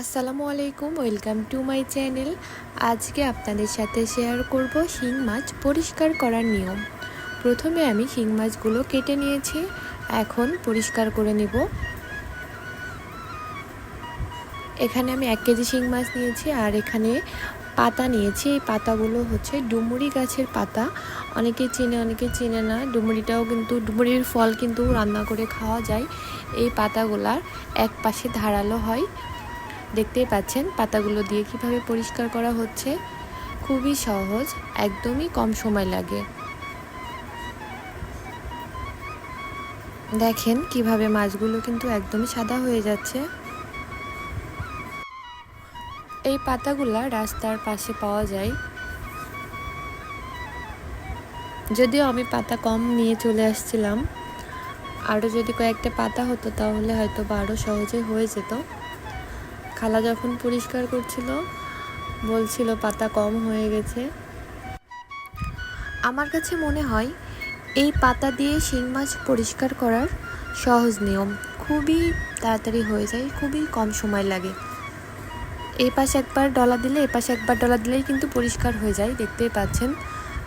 আসসালামু আলাইকুম, welcome to my channel. আজকে আপনাদের সাথে শেয়ার করব শিং মাছ পরিষ্কার করার নিয়ম। প্রথমে আমি শিং মাছগুলো কেটে নিয়েছি। এখন পরিষ্কার করে নেব। এখানে আমি এক কেজি শিং মাছ নিয়েছি আর এখানে পাতা নিয়েছি। এই পাতাগুলো হচ্ছে ডুমুরি গাছের পাতা। অনেকে চিনে অনেকে চিনে না। ডুমুরিটাও কিন্তু, ডুমুরির ফল কিন্তু রান্না করে খাওয়া যায়। এই পাতাগুলার এক পাশে ধারালো হয়। দেখতেই পাচ্ছেন পাতাগুলো দিয়ে কীভাবে পরিষ্কার করা হচ্ছে। খুবই সহজ, একদমই কম সময় লাগে। দেখেন কীভাবে মাছগুলো কিন্তু একদমই সাদা হয়ে যাচ্ছে। এই পাতাগুলা রাস্তার পাশে পাওয়া যায়। যদিও আমি পাতা কম নিয়ে চলে আসছিলাম আরও যদি কয়েকটা পাতা হতো তাহলে হয়তো বা আরও সহজে হয়ে যেত। খালা যখন পরিষ্কার করছিল, বলছিল পাতা কম হয়ে গেছে। আমার কাছে মনে হয়, এই পাতা দিয়ে শিং মাছ পরিষ্কার করার সহজ নিয়ম। খুবই তাড়াতাড়ি হয়ে যায়, খুবই কম সময় লাগে। এই পাশে একবার ডলা দিলে এই পাশে একবার ডলা দিলেই কিন্তু পরিষ্কার হয়ে যায়, দেখতেই পাচ্ছেন।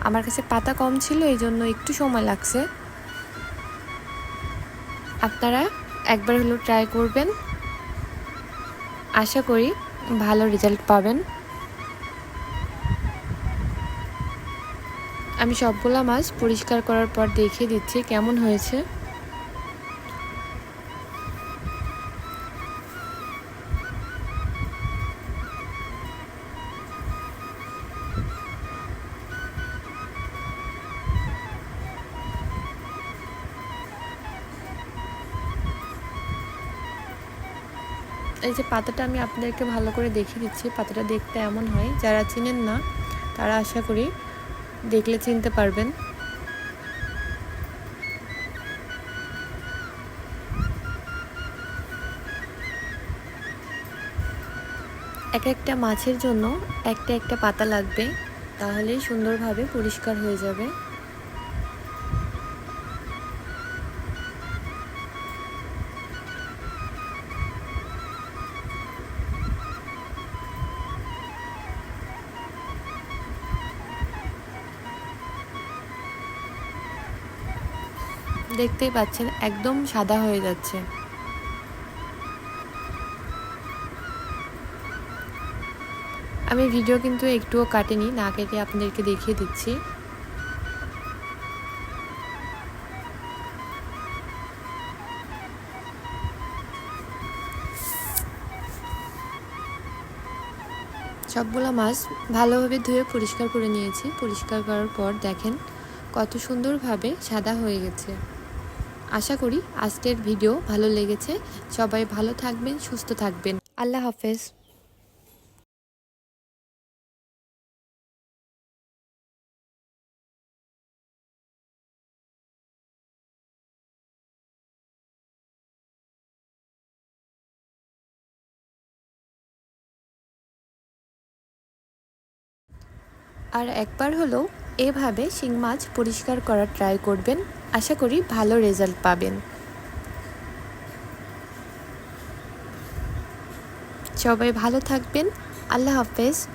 আমার কাছে পাতা কম ছিল, এই জন্য একটু সময় লাগছে। আপনারা একবার হলো ট্রাই করবেন। আশা করি ভালো রেজাল্ট পাবেন। আমি সবগুলা মাছ পরিষ্কার করার পর দেখিয়ে দিচ্ছি কেমন হয়েছে। এই যে পাতাটা আমি আপনাদেরকে ভালো করে দেখিয়ে দিচ্ছি। পাতাটা দেখতে এমন হয়, যারা চিনেন না, তারা আশা করি দেখলে চিনতে পারবেন। এক একটা মাছের জন্য একটা একটা পাতা লাগবে, তাহলেই সুন্দরভাবে পরিষ্কার হয়ে যাবে। দেখতেই পাচ্ছেন, একদম সাদা হয়ে যাচ্ছে। আমি ভিডিও কিন্তু একটুও কাটিনি, না কেটে আপনাদেরকে দেখিয়ে দিচ্ছি। সবগুলো মাছ ভালোভাবে ধুয়ে পরিষ্কার করে নিয়েছি। পরিষ্কার করার পর দেখেন কত সুন্দরভাবে সাদা হয়ে গেছে। আশা করি আজকের ভিডিও ভালো লেগেছে। সবাই ভালো থাকবেন, সুস্থ থাকবেন। আল্লাহ হাফেজ। আর একবার হলেও এভাবে শিং মাছ পরিষ্কার করার ট্রাই করবেন। আশা করি ভালো রেজাল্ট পাবেন। সবাই ভালো থাকবেন। আল্লাহ হাফেজ।